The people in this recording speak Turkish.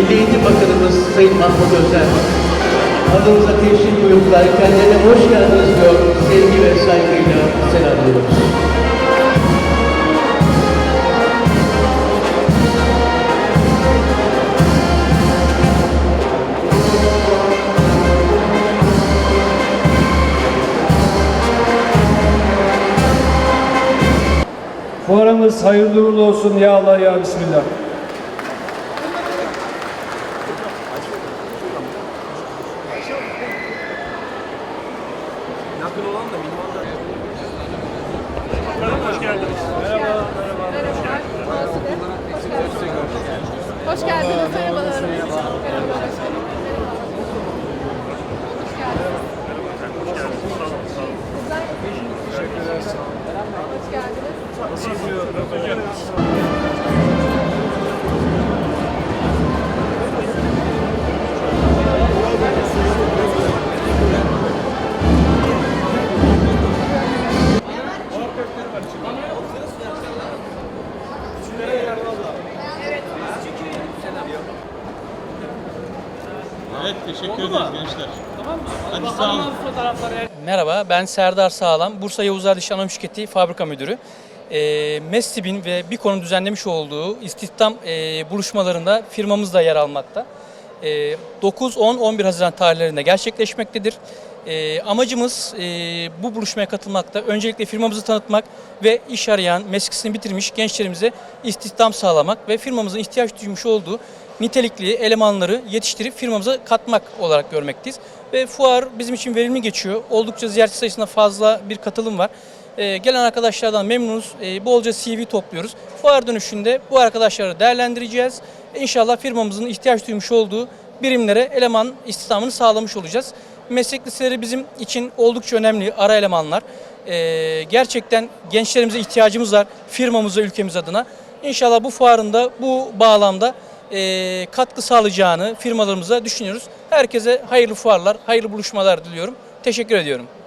Milli Eğitim Bakanımız Sayın Mahmut Özer adınıza teşrif buyurdular. Kendilerine hoş geldiniz diyor. Sevgi ve saygıyla selamlıyoruz. Fuarımız hayırlı uğurlu olsun ya Allah ya Bismillah. Hoş geldiniz. Merhabalar. Merhaba. Hoş geldiniz. Hoş geldiniz. Evet teşekkür ederiz gençler. Hadi sağ olun. Merhaba, ben Serdar Sağlam, Bursa Yavuz Erdiş Anonim Şirketi Fabrika Müdürü. E, MESTİB'in ve BİKO'nun düzenlemiş olduğu istihdam e, buluşmalarında firmamız da yer almakta. E, 9, 10, 11 Haziran tarihlerinde gerçekleşmektedir. E, amacımız e, bu buluşmaya katılmakta. Öncelikle firmamızı tanıtmak ve iş arayan, meslekini bitirmiş gençlerimize istihdam sağlamak ve firmamızın ihtiyaç duymuş olduğu nitelikli elemanları yetiştirip firmamıza katmak olarak görmekteyiz. Ve fuar bizim için verimli geçiyor. Oldukça ziyaretçi sayısında fazla bir katılım var. Ee, gelen arkadaşlardan memnunuz. Ee, bolca CV topluyoruz. Fuar dönüşünde bu arkadaşları değerlendireceğiz. İnşallah firmamızın ihtiyaç duymuş olduğu birimlere eleman istihdamını sağlamış olacağız. Meslek liseleri bizim için oldukça önemli ara elemanlar. Ee, gerçekten gençlerimize ihtiyacımız var firmamıza, ülkemiz adına. İnşallah bu fuarında bu bağlamda e, katkı sağlayacağını firmalarımıza düşünüyoruz. Herkese hayırlı fuarlar, hayırlı buluşmalar diliyorum. Teşekkür ediyorum.